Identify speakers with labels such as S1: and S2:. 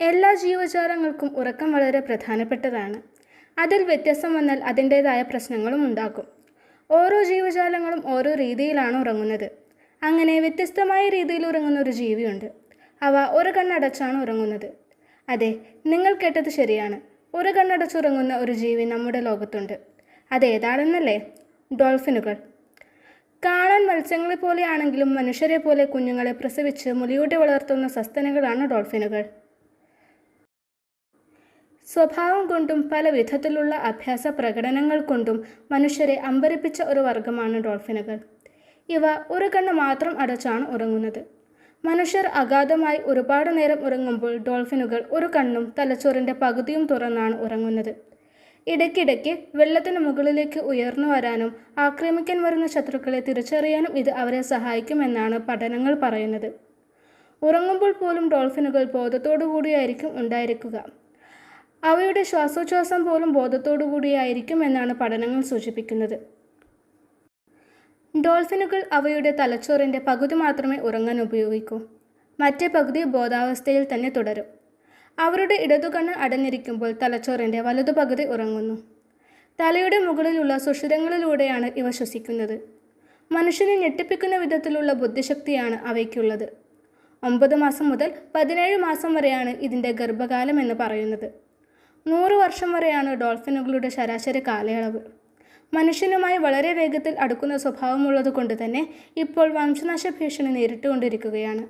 S1: എല്ലാ ജീവജാലങ്ങൾക്കും ഉറക്കം വളരെ പ്രധാനപ്പെട്ടതാണ്. അതിൽ വ്യത്യാസം വന്നാൽ അതിന്റേതായ പ്രശ്നങ്ങളും ഉണ്ടാക്കും ഓരോ ജീവജാലങ്ങളും ഓരോ രീതിയിലാണ് ഉറങ്ങുന്നത്. അങ്ങനെ വ്യത്യസ്തമായ രീതിയിൽ ഉറങ്ങുന്ന ഒരു ജീവിയുണ്ട്. അവ ഒരു കണ്ണടച്ചാണ് ഉറങ്ങുന്നത്. അതെ നിങ്ങൾ കേട്ടത് ശരിയാണ്. ഒരു കണ്ണടച്ചുറങ്ങുന്ന ഒരു ജീവി നമ്മുടെ ലോകത്തുണ്ട്. അതേതാണെന്നല്ലേ ഡോൾഫിനുകൾ. കാണാൻ മത്സ്യങ്ങളെ പോലെയാണെങ്കിലും മനുഷ്യരെ പോലെ കുഞ്ഞുങ്ങളെ പ്രസവിച്ച് മുലയൂട്ടി വളർത്തുന്ന സസ്തനകളാണ് ഡോൾഫിനുകൾ. സ്വഭാവം കൊണ്ടും പല വിധത്തിലുള്ള അഭ്യാസ പ്രകടനങ്ങൾ കൊണ്ടും മനുഷ്യരെ അമ്പരിപ്പിച്ച ഒരു വർഗമാണ് ഡോൾഫിനുകൾ. ഇവ ഒരു കണ്ണ് മാത്രം അടച്ചാണ് ഉറങ്ങുന്നത്. മനുഷ്യർ അഗാധമായി ഒരുപാട് നേരം ഉറങ്ങുമ്പോൾ ഡോൾഫിനുകൾ ഒരു കണ്ണും തലച്ചോറിന്റെ പകുതിയും തുറന്നാണ് ഉറങ്ങുന്നത്. ഇടയ്ക്കിടയ്ക്ക് വെള്ളത്തിന് മുകളിലേക്ക് ഉയർന്നു വരാനും ആക്രമിക്കാൻ വരുന്ന ശത്രുക്കളെ തിരിച്ചറിയാനും ഇത് അവരെ സഹായിക്കുമെന്നാണ് പഠനങ്ങൾ പറയുന്നത്. ഉറങ്ങുമ്പോൾ പോലും ഡോൾഫിനുകൾ ബോധത്തോടു കൂടിയായിരിക്കും ഉണ്ടായിരിക്കുക. അവയുടെ ശ്വാസോച്ഛ്വാസം പോലും ബോധത്തോടു കൂടിയായിരിക്കും എന്നാണ് പഠനങ്ങൾ സൂചിപ്പിക്കുന്നത്. ഡോൾഫിനുകൾ അവയുടെ തലച്ചോറിന്റെ പകുതി മാത്രമേ ഉറങ്ങാൻ ഉപയോഗിക്കൂ. മറ്റേ പകുതി ബോധാവസ്ഥയിൽ തന്നെ തുടരും. അവരുടെ ഇടതുകണ്ണ് അടഞ്ഞിരിക്കുമ്പോൾ തലച്ചോറിന്റെ വലതു പകുതി ഉറങ്ങുന്നു. തലയുടെ മുകളിലുള്ള സുഷിരങ്ങളിലൂടെയാണ് ഇവ ശ്വസിക്കുന്നത്. മനുഷ്യനെ ഞെട്ടിപ്പിക്കുന്ന വിധത്തിലുള്ള ബുദ്ധിശക്തിയാണ് അവയ്ക്കുള്ളത്. ഒമ്പത് മാസം മുതൽ പതിനേഴ് മാസം വരെയാണ് ഇതിന്റെ ഗർഭകാലം എന്ന് പറയുന്നത്. നൂറ് വർഷം വരെയാണ് ഡോൾഫിനുകളുടെ ശരാശരി കാലയളവ്. മനുഷ്യനുമായി വളരെ വേഗത്തിൽ അടുക്കുന്ന സ്വഭാവമുള്ളത് കൊണ്ട് തന്നെ ഇപ്പോൾ വംശനാശ ഭീഷണി നേരിട്ടുകൊണ്ടിരിക്കുകയാണ്.